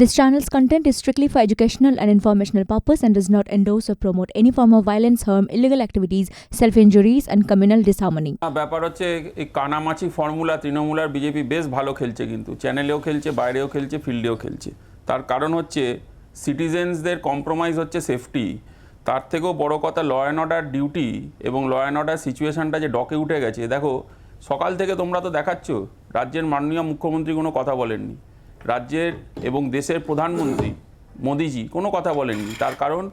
This channel's content is strictly for educational and informational purpose and does not endorse or promote any form of violence, harm, illegal activities, self-injuries and communal disharmony. ব্যাপার হচ্ছে এই কানামাছি formula Trinamool আর BJP বেশ ভালো খেলছে কিন্তু। চ্যানেলেও খেলছে বাইরেও খেলছে ফিল্ডেও খেলছে। তার কারণ হচ্ছে সিটিজেন্সদের কম্প্রোমাইজ হচ্ছে সেফটি তার থেকেও বড় কথা ল অ্যান্ড অর্ডার ডিউটি এবং ল অ্যান্ড অর্ডার সিচুয়েশনটা যে ডকে উঠে গেছে। দেখো সকাল থেকে তোমরা তো দেখাচ্ছ রাজ্যের মাননীয় মুখ্যমন্ত্রী কোনো কথা বলেননি। রাজ্যের এবং দেশের প্রধানমন্ত্রী মোদিজি কোনো কথা বলেননি। তার কারণ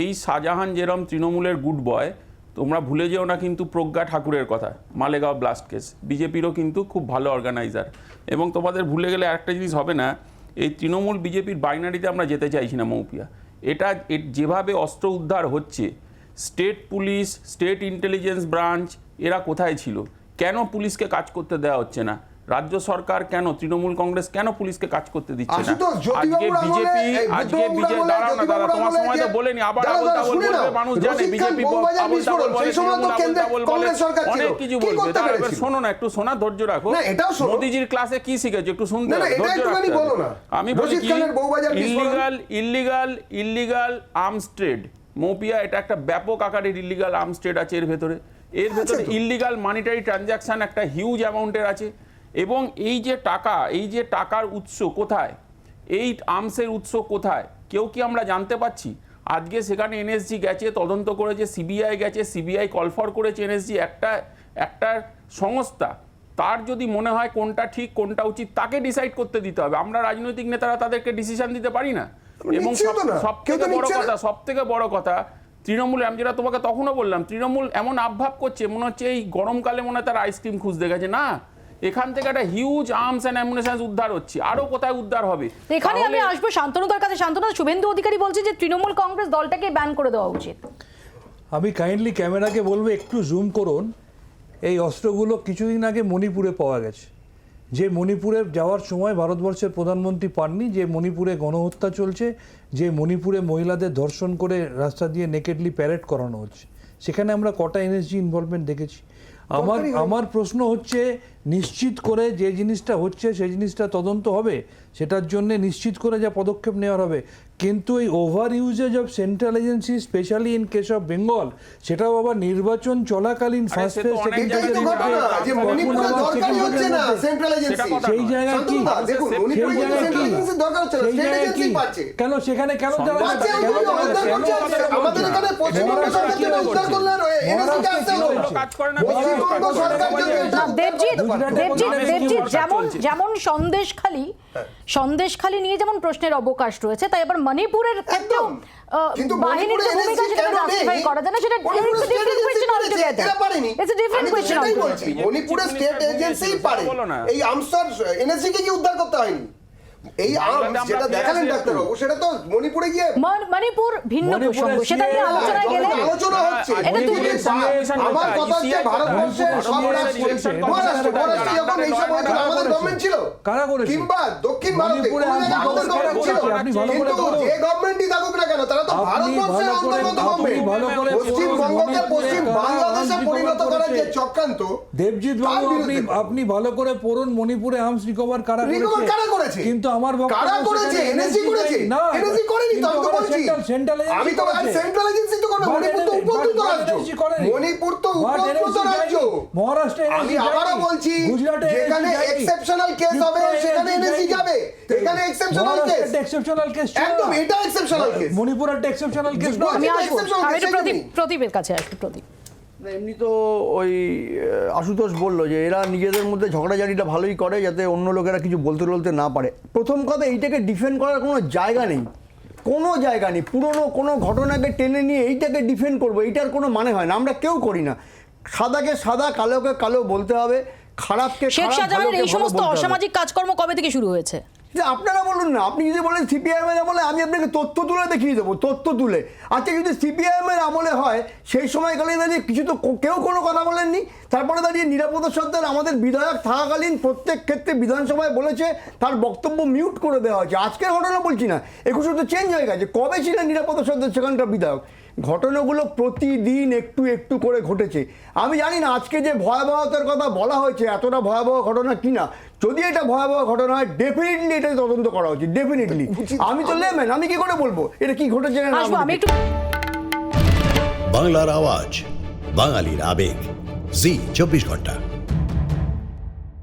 এই শাহজাহান যেরম তৃণমূলের গুড বয় তোমরা ভুলে যেও না কিন্তু প্রজ্ঞা ঠাকুরের কথা, মালেগাঁও ব্লাস্ট কেস বিজেপিরও কিন্তু খুব ভালো অর্গানাইজার এবং তোমাদের ভুলে গেলে একটা জিনিস হবে না, এই তৃণমূল বিজেপির বাইনারিতে আমরা যেতে চাইছি না মৌপিয়া। এটা যেভাবে অস্ত্র উদ্ধার হচ্ছে state police state intelligence branch এরা কোথায় ছিল? কেন পুলিশকে কাজ করতে দেওয়া হচ্ছে না? রাজ্য সরকার কেন তৃণমূল কংগ্রেস কেন পুলিশকে কাজ করতে দিচ্ছে না? আজকে বিজেপি আজকে বিজেপি দাঁড়াও না দাঁড়া তোমার সময় তো বলেনি আবার আবল বলবে মানুষ জানে বিজেপি আবল বলে তৃণমূল বলে অনেক কিছু বলবে। এবার শোনো না একটু শোনা ধৈর্য রাখো। মোদিজির ক্লাসে কি শিখেছে? একটু শুনতে ধৈর্য না। আমি বলি কি। Illegal illegal illegal arms trade Moupiya এটা একটা ব্যাপক আকারের ইল্লিগাল আর্মস ট্রেড আছে এর ভেতরে। এর ভেতরে তো। ইল্লিগাল মানিটারি ট্রানজাকশন একটা হিউজ অ্যামাউন্টের আছে। এবং এই যে টাকা এই যে টাকার উৎস কোথায়? এই আর্মসের উৎস কোথায়? কেউ কি আমরা জানতে পাচ্ছি আজকে সেখানে এনএসজি গেছে তদন্ত করেছে সিবিআই গেছে সিবিআই কলফর করেছে এনএসজি একটা একটা সংস্থা। তার যদি মনে হয় কোনটা ঠিক কোনটা উচিত তাকে ডিসাইড করতে দিতে হবে। আমরা রাজনৈতিক নেতারা তাদেরকে ডিসিশন দিতে পারি না। এবং। সব থেকে বড় কথা সব থেকে বড় কথা তৃণমূল আমি যেটা তোমাকে তখনও বললাম তৃণমূল এমন আবভাব করছে মনে হচ্ছে এই গরমকালে মনে হয় তারা আইসক্রিম খুঁজতে গেছে। না এখান থেকে একটা হিউজ আর্মস অ্যান্ড অ্যামুনেশন উদ্ধার হচ্ছে। আরও কোথায় উদ্ধার হবে? এখানে আমি আসব শান্তনুদার কাছে। শান্তনু শুভেন্দু অধিকারী বলছে যে তৃণমূল কংগ্রেস দলটাকে ব্যান করে দেওয়া উচিত। আমি কাইন্ডলি ক্যামেরাকে বলব একটু জুম করুন। এই অস্ত্রগুলো কিছুদিন আগে মণিপুরে পাওয়া গেছে। যে মণিপুরে যাওয়ার সময় ভারতবর্ষের প্রধানমন্ত্রী পাননি যে মণিপুরে গণহত্যা চলছে যে মণিপুরে মহিলাদের ধর্ষণ করে রাস্তা দিয়ে নেকেডলি প্যারেড করানো হচ্ছে। সেখানে আমরা কটা এনএসজি ইনভলভমেন্ট দেখেছি। আমার আমার প্রশ্ন হচ্ছে নিশ্চিত করে যে জিনিসটা হচ্ছে সেই জিনিসটা তদন্ত হবে সেটার জন্য নিশ্চিত করে যা পদক্ষেপ নেওয়ার হবে। কিন্তু এই over usage of central agency specially in case of Bengal সেটাও আবার নির্বাচন চলাকালীন ফার্স্ট ফেজ সেকেন্ড সেই জায়গায় কি? সেই জায়গায় কি? কেন সেখানে কেন দেবজিৎ দেবজিৎ যেমন সন্দেশখালী সন্দেশখালী নিয়ে যেমন প্রশ্নের অবকাশ রয়েছে তাই আবার মণিপুরের ক্ষেত্রেও বাহিনীর যে ভূমিকা সেটা জাস্টিফাই করা যায় না সেটা স্টেট এজেন্সি পারে এই আমসার এনএসসি কে কি উদ্ধার করতে হয়নি? এই আর্মস যেটা দেখালেন। ডাক্তারবাবু সেটা তো মণিপুরে গিয়ে মণ- মণিপুর ভিন্ন প্রসঙ্গ সেটা নিয়ে আলোচনায় গেলে আলোচনা হচ্ছে। এটা তো মণিপুরে দুটো- বা- আমার কথা হচ্ছে ভারতবর্ষের সব মহারাষ্ট্র মহারাষ্ট্র যখন এইসব হয়েছিল আমাদের গভর্নমেন্ট ছিল। কারা করেছে? কিংবা দক্ষিণ ভারতে মণিপুরে কোনো জায়গায় আমাদের গভর্নমেন্ট ছিল। বলেছেন, আপনি ভালো করে কিন্তু যে গভর্নমেন্টই থাকুক না কেন তারা তো ভারতবর্ষের অন্তর্গত গভর্নমেন্ট পশ্চিমবঙ্গকে পশ্চিম কারা পরিণত করার যে চক্রান্ত দেবজিৎ বাবু আপনি আপনি ভালো করে পড়ুন মণিপুরে আর্মস রিকভার কারা করেছে? কারা করেছে? কিন্তু আমার বক্তব্য কারা করেছে? এনএসজি করেছে? না এনএসজি করেনি তো আমি তো বলছি। সেন্ট্রাল- এজেন্সি আমি তো। সেন্ট্রাল এজেন্সি তো করবে মণিপুর তো উপকৃত রাজ্য। মণিপুর তো উপকৃত রাজ্য। মহারাষ্ট্রে আমি আবারও বলছি গুজরাটে যেখানে এক্সেপশনাল কেস হবে সেখানে এনএসজি যাবে। এখানে এক্সেপশনাল কেস case ছিল একদম এটা এক্সেপশনাল কেস মণিপুর একটা এক্সেপশনাল কেস আমি আসব আমি প্রদীপ প্রদীপের কাছে আসব প্রদীপ। এমনি তো ওই আশুতোষ বলল যে এরা নিজেদের মধ্যে ঝগড়াঝাড়িটা ভালোই করে যাতে অন্য লোকেরা কিছু বলতে বলতে না পারে। প্রথম কথা এইটাকে ডিফেন্ড করার কোনো জায়গা নেই। কোনো জায়গা নেই। পুরনো কোনো ঘটনাকে টেনে নিয়ে এইটাকে ডিফেন্ড করব এইটার কোনো মানে হয় না। আমরা কেউ করি না। সাদাকে সাদা কালোকে কালো বলতে হবে খারাপকে শেখ শাহজাহানের এই সমস্ত অসামাজিক কাজকর্ম কবে থেকে শুরু হয়েছে? যে আপনারা বলুন না, আপনি যদি বলেন সিপিআইএম এর আমলে আমি আপনাকে তথ্য তুলে দেখিয়ে দেবো, তথ্য তুলে। আচ্ছা যদি সিপিআইএম এর আমলে হয়, সেই সময়কালে দাঁড়িয়ে কিছু তো কেউ কোনো কথা বলেননি। তারপরে দাঁড়িয়ে নিরাপত্তা সত্ত্বের আমাদের বিধায়ক থাকাকালীন প্রত্যেক ক্ষেত্রে বিধানসভায় বলেছে, তার বক্তব্য মিউট করে দেওয়া হয়েছে। আজকের ঘটনা বলছি না, একুশে তো চেঞ্জ হয়ে গেছে। কবে ছিলেন নিরাপত্তা সত্ত্বের সেখানকার বিধায়ক? ঘটনাগুলো প্রতিদিন একটু একটু করে ঘটেছে। আমি জানি না আজকে যে ভয়াবহতার কথা বলা হয়েছে এতটা ভয়াবহ ঘটনা কিনা যদি এটা ভয়াবহ ঘটনা হয় ডেফিনেটলি এটা তদন্ত করা উচিত ডেফিনেটলি আমি তো লেমেন আমি কি করে বলব? এটা কি ঘটেছে না না আমি একটু বাংলার আওয়াজ বাঙালির আবেগ। জি চব্বিশ ঘণ্টা।